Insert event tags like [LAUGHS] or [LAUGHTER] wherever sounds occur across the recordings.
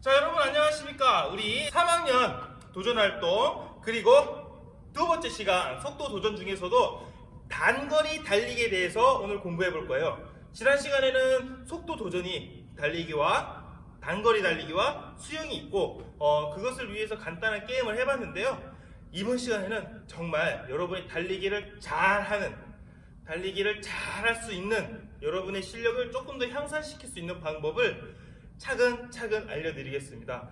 자 여러분 안녕하십니까? 우리 3학년 도전활동 그리고 두 번째 시간 속도 도전 중에서도 단거리 달리기에 대해서 오늘 공부해 볼 거예요 지난 시간에는 속도 도전이 달리기와 단거리 달리기와 수영이 있고 어, 그것을 위해서 간단한 게임을 해봤는데요 이번 시간에는 정말 여러분이 달리기를 잘하는 달리기를 잘할 수 있는 여러분의 실력을 조금 더 향상시킬 수 있는 방법을 차근차근 알려드리겠습니다.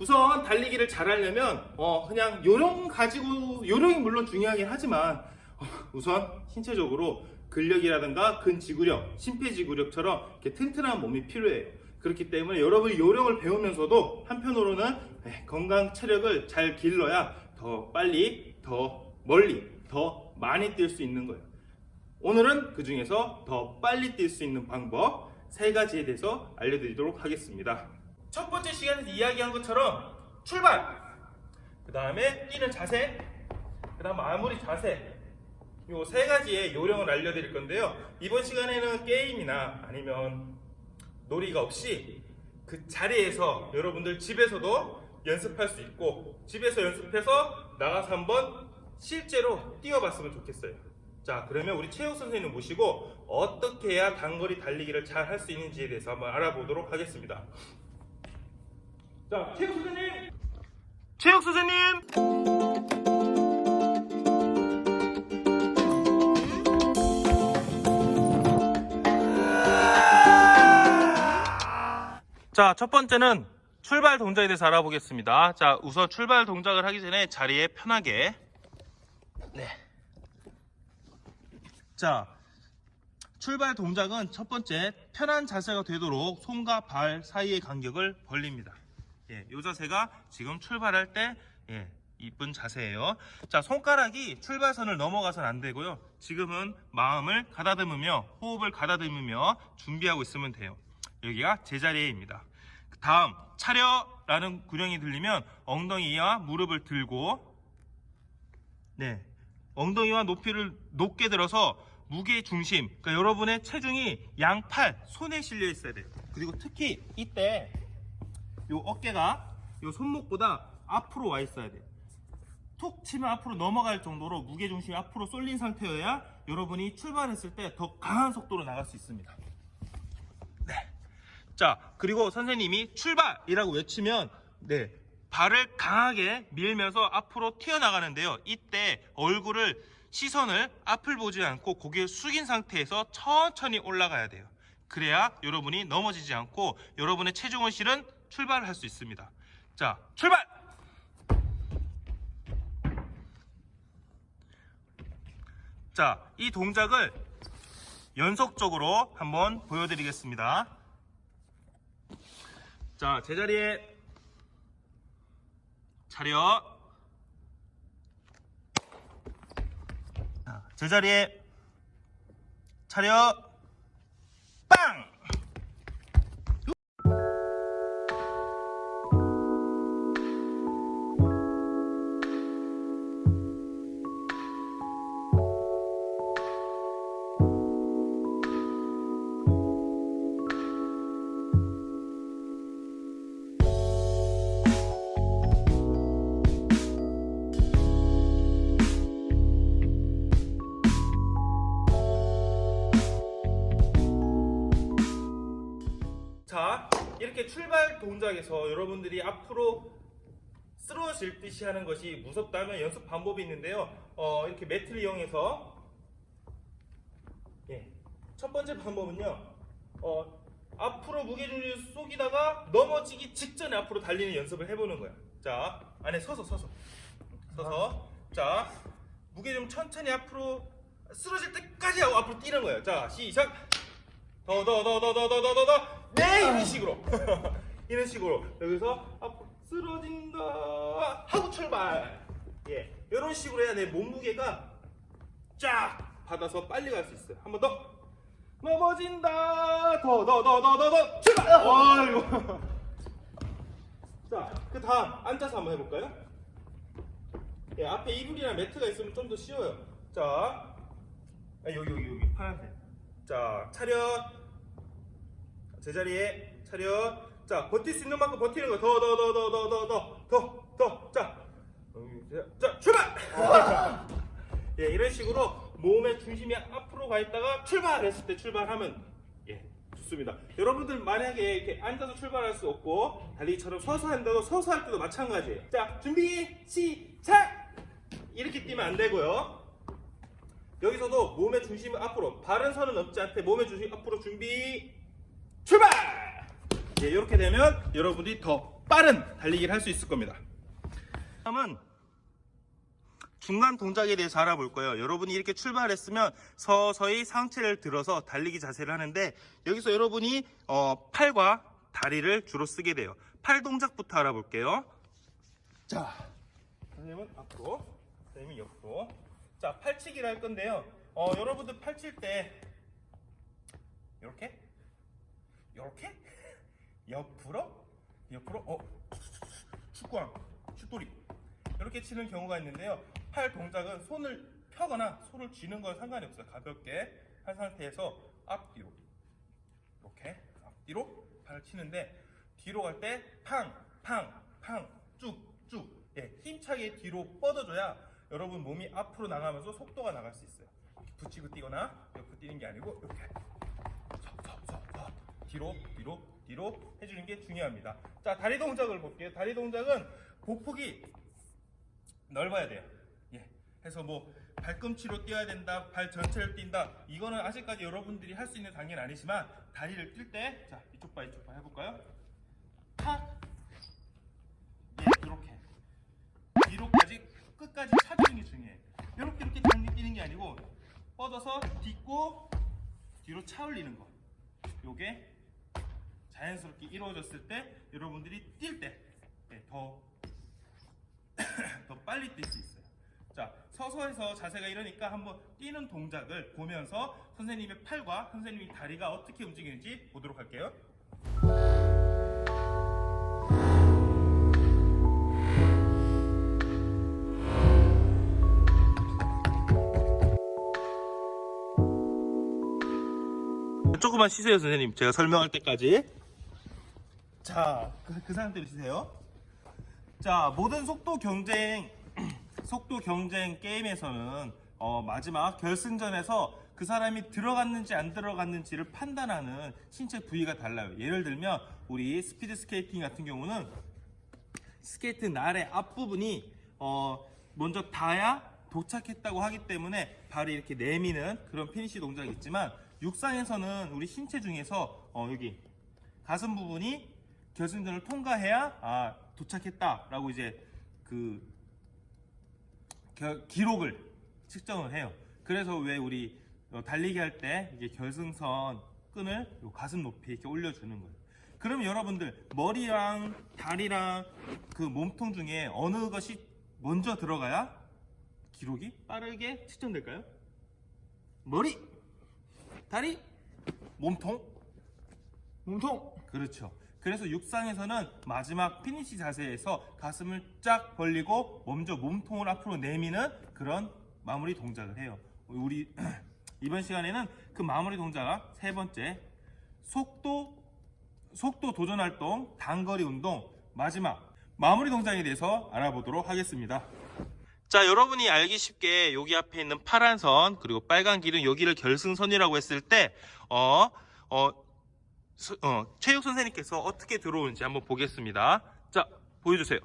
우선 달리기를 잘하려면 어, 그냥 요령 가지고 요령이 물론 중요하긴 하지만 어, 우선 신체적으로 근력이라든가 근지구력, 심폐지구력처럼 이렇게 튼튼한 몸이 필요해요. 그렇기 때문에 여러분이 요령을 배우면서도 한편으로는 에, 건강 체력을 잘 길러야 더 빨리, 더 멀리, 더 많이 뛸 수 있는 거예요. 오늘은 그 중에서 더 빨리 뛸 수 있는 방법 세 가지에 대해서 알려드리도록 하겠습니다. 첫 번째 시간에서 이야기한 것처럼 출발, 그 다음에 뛰는 자세, 그 다음 마무리 자세, 요 세 가지의 요령을 알려드릴 건데요. 이번 시간에는 게임이나 아니면 놀이가 없이 그 자리에서 여러분들 집에서도 연습할 수 있고 집에서 연습해서 나가서 한번 실제로 뛰어봤으면 좋겠어요. 자, 그러면 우리 체육 선생님 모시고 어떻게 해야 단거리 달리기를 잘 할 수 있는지에 대해서 한번 알아보도록 하겠습니다. 자, 체육 선생님! 체육 선생님! 자, 첫 번째는 출발 동작에 대해서 알아보겠습니다. 자, 우선 출발 동작을 하기 전에 자리에 편하게. 네. 자, 출발 동작은 첫 번째 편한 자세가 되도록 손과 발 사이의 간격을 벌립니다. 예, 이 자세가 지금 출발할 때 예, 이쁜 자세예요. 자, 손가락이 출발선을 넘어가선 안 되고요. 지금은 마음을 가다듬으며 호흡을 가다듬으며 준비하고 있으면 돼요. 여기가 제자리에입니다. 다음 차려라는 구령이 들리면 엉덩이와 무릎을 들고 네 엉덩이와 높이를 높게 들어서 무게 중심 그러니까 여러분의 체중이 양팔 손에 실려 있어야 돼요. 그리고 특히 이때 요 어깨가 요 손목보다 앞으로 와 있어야 돼요. 툭 치면 앞으로 넘어갈 정도로 무게 중심이 앞으로 쏠린 상태여야 여러분이 출발했을 때 더 강한 속도로 나갈 수 있습니다. 자, 그리고 선생님이 출발이라고 외치면 네. 발을 강하게 밀면서 앞으로 튀어나가는데요. 이때 얼굴을 시선을 앞을 보지 않고 고개를 숙인 상태에서 천천히 올라가야 돼요. 그래야 여러분이 넘어지지 않고 여러분의 체중을 실은 출발을 할수 있습니다. 자, 출발! 자, 이 동작을 연속적으로 한번 보여드리겠습니다. 자, 제자리에 차려. 자, 제자리에 차려. 빵! 자, 이렇게 출발 동작에서 여러분들이 앞으로 쓰러질 듯이 하는 것이 무섭다면 연습 방법이 있는데요. 어, 이렇게 매트를 이용해서 예. 첫 번째 방법은요. 어, 앞으로 무게중심을 쏘기다가 넘어지기 직전에 앞으로 달리는 연습을 해보는 거야. 자, 안에 서서 서서 서서 자 무게 좀 천천히 앞으로 쓰러질 때까지 하고 앞으로 뛰는 거예요. 자, 시작. 더 더 더 더 더 더 더 더더 네! 이런 식으로. [LAUGHS] 이런 식으로. 여기서 앞으로 쓰러진다 하고 출발. 예. 이런 식으로 해야 내 몸무게가 쫙 받아서 빨리 갈 수 있어요. 한 번 더. 넘어진다. 더 더 더 더 더 더 출발! 아이고. [LAUGHS] 자그 다음 앉아서 한번 해볼까요? 예 앞에 이불이나 매트가 있으면 좀 더 쉬워요. 자 아, 여기 여기 여기. 파란색 자 차렷 제자리에 차렷. 자, 버틸 수 있는 만큼 버티는 거. 더, 더, 더, 더, 더, 더, 더, 더, 더. 자, 자, 출발! [LAUGHS] 예, 이런 식으로 몸의 중심이 앞으로 가 있다가 출발했을 때 출발하면 예, 좋습니다. 여러분들 만약에 이렇게 앉아서 출발할 수 없고 달리기처럼 서서 한다고 서서 할 때도 마찬가지예요. 자, 준비 시작! 이렇게 뛰면 안 되고요. 여기서도 몸의 중심을 앞으로 바른 선은 넘지 않게 몸의 중심 앞으로 준비 출발! 예, 이렇게 되면 여러분이 더 빠른 달리기를 할 수 있을 겁니다. 다음은 중간 동작에 대해서 알아볼 거예요. 여러분이 이렇게 출발했으면 서서히 상체를 들어서 달리기 자세를 하는데 여기서 여러분이 어, 팔과 다리를 주로 쓰게 돼요. 팔 동작부터 알아볼게요. 자, 선생님은 앞으로, 선생님은 옆으로. 자, 팔치기를 할 건데요. 어, 여러분들 팔칠 때 이렇게? 이렇게? [LAUGHS] 옆으로? 옆으로? 어 축구왕 슛돌이. 이렇게 치는 경우가 있는데요. 팔 동작은 손을 펴거나 소를 쥐는 건 상관이 없어요. 가볍게 한 상태에서 앞뒤로. 이렇게 앞뒤로 발을 치는데 뒤로 갈 때 팡, 팡, 팡, 쭉, 쭉. 예, 힘차게 뒤로 뻗어줘야 여러분 몸이 앞으로 나가면서 속도가 나갈 수 있어요. 붙이고 뛰거나 옆으로 뛰는 게 아니고 이렇게. 뒤로, 뒤로, 뒤로 해주는 게 중요합니다. 자, 다리 동작을 볼게요. 다리 동작은 보폭이 넓어야 돼요. 예. 해서 뭐 발꿈치로 뛰어야 된다, 발 전체를 뛴다. 이거는 아직까지 여러분들이 할 수 있는 단계는 아니지만 다리를 뛸 때, 자 이쪽 발 이쪽 발 해볼까요? 탁, 예, 이렇게 뒤로까지 끝까지 차주는 게 중요해. 이렇게 이렇게 당겨 뛰는 게 아니고 뻗어서 딛고 뒤로 차 올리는 거. 요게 자연스럽게 이루어졌을 때 여러분들이 뛸 때더 [COUGHS] 더 빨리 뛸 수 있어요. 자, 서서해서 자세가 이러니까 한번 뛰는 동작을 보면서 선생님의 팔과 선생님의 다리가 어떻게 움직이는지 보도록 할게요. 조금만 쉬세요, 선생님. 제가 설명할 때까지. 자, 그, 그 상태로 쉬세요. 자, 모든 속도 경쟁, [CLEARS THROAT] 속도 경쟁 게임에서는 어, 마지막 결승전에서 그 사람이 들어갔는지 안 들어갔는지를 판단하는 신체 부위가 달라요. 예를 들면 우리 스피드 스케이팅 같은 경우는 스케이트 날의 앞부분이 어, 먼저 닿아야 도착했다고 하기 때문에 발이 이렇게 내미는 그런 피니시 동작이 있지만 육상에서는 우리 신체 중에서 어, 여기 가슴 부분이 결승전을 통과해야 아 도착했다라고 이제 그 겨- 기록을 측정을 해요. 그래서 왜 우리 어, 달리기 할 때 이게 결승선 끈을 요 가슴 높이 이렇게 올려주는 거예요. 그럼 여러분들 머리랑 다리랑 그 몸통 중에 어느 것이 먼저 들어가야 기록이 빠르게 측정될까요? 머리, 다리, 몸통, 몸통. 그렇죠. 그래서 육상에서는 마지막 피니시 자세에서 가슴을 쫙 벌리고 먼저 몸통을 앞으로 내미는 그런 마무리 동작을 해요. 우리 [CLEARS THROAT] 이번 시간에는 그 마무리 동작 세 번째 속도 속도 도전 활동 단거리 운동 마지막 마무리 동작에 대해서 알아보도록 하겠습니다. 자, 여러분이 알기 쉽게 여기 앞에 있는 파란 선 그리고 빨간 길은 여기를 결승선이라고 했을 때 어, 어, 서- 어, 체육 선생님께서 어떻게 들어오는지 한번 보겠습니다. 자, 보여주세요.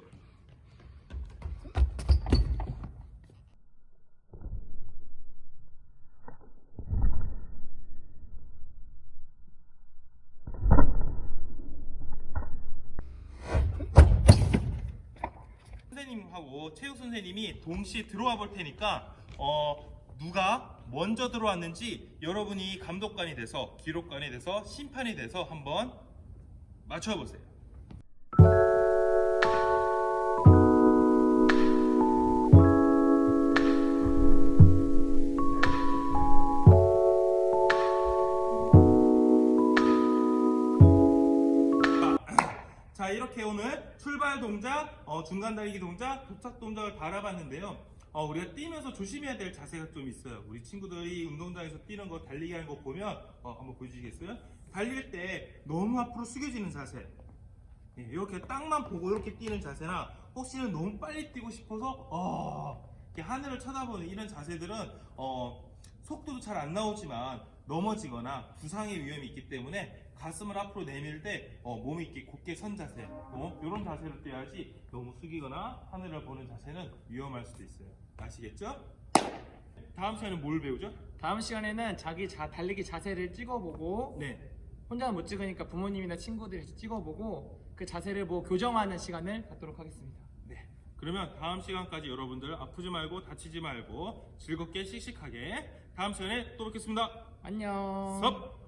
선생님하고 체육 선생님이 동시에 들어와 볼 테니까 어, 누가 먼저 들어왔는지 여러분이 감독관이 돼서 기록관이 돼서 심판이 돼서 한번 맞춰보세요. 자 이렇게 오늘 출발 동작, 어, 중간 달리기 동작, 도착 동작을 바라봤는데요. 어, 우리가 뛰면서 조심해야 될 자세가 좀 있어요. 우리 친구들이 운동장에서 뛰는 거, 달리기 하는 거 보면 어, 한번 보여주시겠어요? 달릴 때 너무 앞으로 숙여지는 자세. 예, 이렇게 땅만 보고 이렇게 뛰는 자세나 혹시는 너무 빨리 뛰고 싶어서 어, 이렇게 하늘을 쳐다보는 이런 자세들은 어, 속도도 잘 안 나오지만 넘어지거나 부상의 위험이 있기 때문에 가슴을 앞으로 내밀 때 어, 몸이 이렇게 곧게 선 자세 어, 이런 자세로 뛰어야지 너무 숙이거나 하늘을 보는 자세는 위험할 수도 있어요 아시겠죠? 다음 시간에 뭘 배우죠? 다음 시간에는 자기 자, 달리기 자세를 찍어보고 네 혼자는 못 찍으니까 부모님이나 친구들이 찍어보고 그 자세를 뭐 교정하는 시간을 갖도록 하겠습니다. 네. 그러면 다음 시간까지 여러분들 아프지 말고 다치지 말고 즐겁게 씩씩하게 다음 시간에 또 뵙겠습니다. 안녕. 섭!